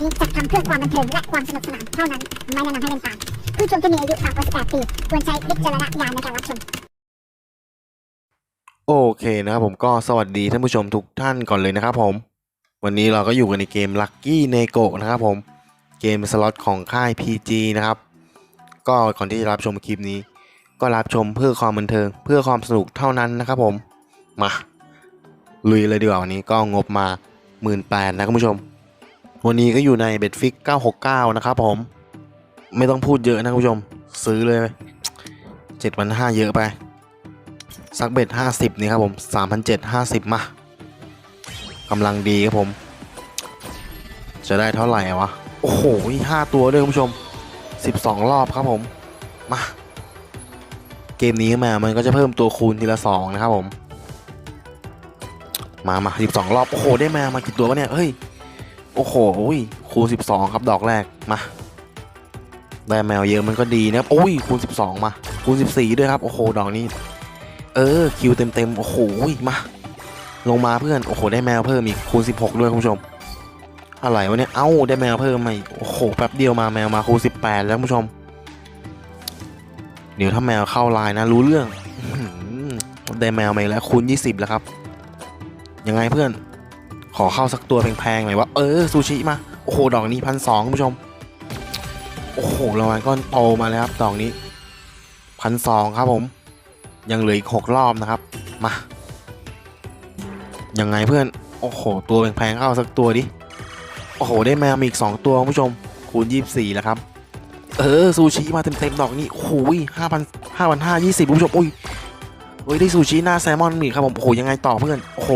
นี้จัดทำเพื่อความบันเทิงและความสนุกสนานเท่านั้น ไม่แนะนำให้เล่นตาม ผู้ชมที่มีอายุต่ำกว่า18ปีควรใช้วิจารณญาณในการรับชม โอเคนะครับผมก็สวัสดีท่านผู้ชมทุกท่านก่อนเลยนะครับผม วันนี้เราก็อยู่กันในเกม Lucky n e g o นะครับผม เกมสล็อตของค่าย PG นะครับ ก็ก่อนที่จะรับชมคลิปนี้ ก็รับชมเพื่อความบันเทิง เพื่อความสนุกเท่านั้นนะครับผมมาลุยเลยดีกว่าวันนี้ก็งบมา 1 8ื่นนะคุณผู้ชม วันนี้ก็อยู่ในเบ็ดฟิก969 นะครับผม ไม่ต้องพูดเยอะนะคุณผู้ชม ซื้อเลยเจ็ดวันห้าเยอะไปสักเบ็ดห้าสิบนี่ครับผมสามพันเจ็ดห้าสิบมากำลังดีครับผม จะได้เท่าไหร่วะ โอ้โหห้าตัวด้วยคุณผู้ชมสิบสองรอบครับผม มา เกมนี้มามันก็จะเพิ่มตัวคูณทีละสองนะครับผม มามาสิบสองรอบ โอ้โห ได้มา มากี่ตัววะเนี่ย เฮ้ย โอ้โหคูณสิบสองครับดอกแรกมาได้แมวเยอะมันก็ดีนะครับโอ้ยคูณสิบสองมาคูณสิบสี่ด้วยครับโอ้โหดอกนี้ เออคิวเต็มเต็มๆโอ้โหมา ลงมาเพื่อนโอ้โหได้แมวเพิ่มอีกคูณ16 ด้วยคุณผู้ชมอะไรวะเนี่ยเอ้าได้แมวเพิ่มมาอีกโอ้โหแป๊บเดียวมาแมวมาคูณ18 แล้วคุณผู้ชม เดี๋ยวถ้าแมวเข้าลน์นะ รู้เรื่องได้แมวมาอีกแล้วคูณ20 แล้วครับยังไงเพื่อน อเข้าสักตัวแพงๆหน่อยวะเออซูชิมา โอ้โห ดอกนี้พันสองคุณผู้ชม โอ้โหรางวัลก้อนโตมาแล้วครับ ดอกนี้พันสองครับผม ยังเหลืออีกหกรอบนะครับ มา ยังไงเพื่อน โอ้โห ตัวแพงๆเข้าสักตัวดิ โอ้โห ได้แมวมาอีก2ตัวคุณผู้ชม คูณ24แล้วครับ เออ ซูชิมาเต็มๆ ดอกนี้โอ้โหห้าพันห้าพันห้ายี่สิบคุณผู้ชม อุ้ยเฮ้ย ได้ซูชิหน้าแซลมอนมีครับผม โอ้โห ยังไงต่อเพื่อน โอ้โห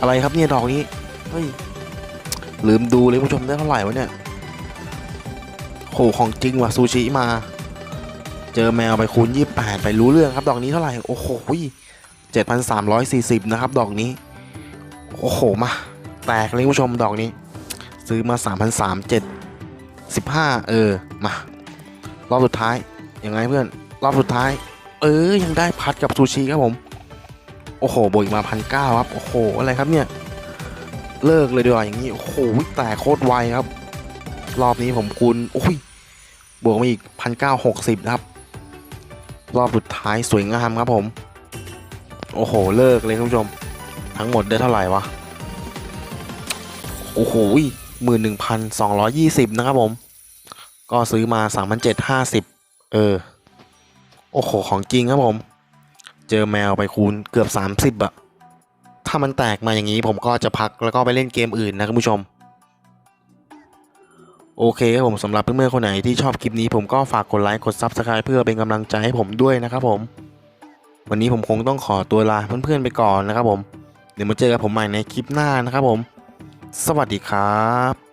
อะไรครับเนี่ยดอกนี้เฮ้ยลืมดูเลยคุณผู้ชมได้เท่าไหร่วะเนี่ยโอ้โหของจริงว่ะซูชิมา เจอแมวไปคูณ28 ไปรู้เรื่องครับ ดอกนี้เท่าไหร่โอ้โห7,340 นะครับ ดอกนี้ โอ้โหมา แตกเลยคุณผู้ชมดอกนี้ ซื้อมา 3,307 15เออ มา รอบสุดท้ายยังไงเพื่อน รอบสุดท้าย เออ ยังได้พัดกับซูชิครับผม โอ้โหบวกอีกมาพันเก้าครับ โอ้โห อะไรครับเนี่ย เลิกเลยดีกว่าอย่างนี้ โอ้โห แตกโคตรไวครับ รอบนี้ผมคูณโอ้ย บวกมาอีกพันเก้าหกสิบครับ รอบสุดท้ายสวยงามครับผม โอ้โห เลิกเลยคุณผู้ชม ทั้งหมดได้เท่าไหร่วะ โอ้โหหมื่นหนึ่งพันสองร้อยยี่สิบนะครับผม ก็ซื้อมาสามพันเจ็ดห้าสิบเออ โอ้โห ของจริงครับผม เจอแมวไปคูณเกือบสามสิบอะถ้ามันแตกมาอย่างนี้ผมก็จะพักแล้วก็ไปเล่นเกมอื่นนะคุณผู้ชม โอเคครับผมสำหรับเพื่อนๆคนไหนที่ชอบคลิปนี้ผมก็ฝากกดไลค์กด Subscribe เพื่อเป็นกำลังใจให้ผมด้วยนะครับผม วันนี้ผมคงต้องขอตัวลาเพื่อนๆไปก่อนนะครับผม เดี๋ยวมาเจอกับผมใหม่ในคลิปหน้านะครับผม สวัสดีครับ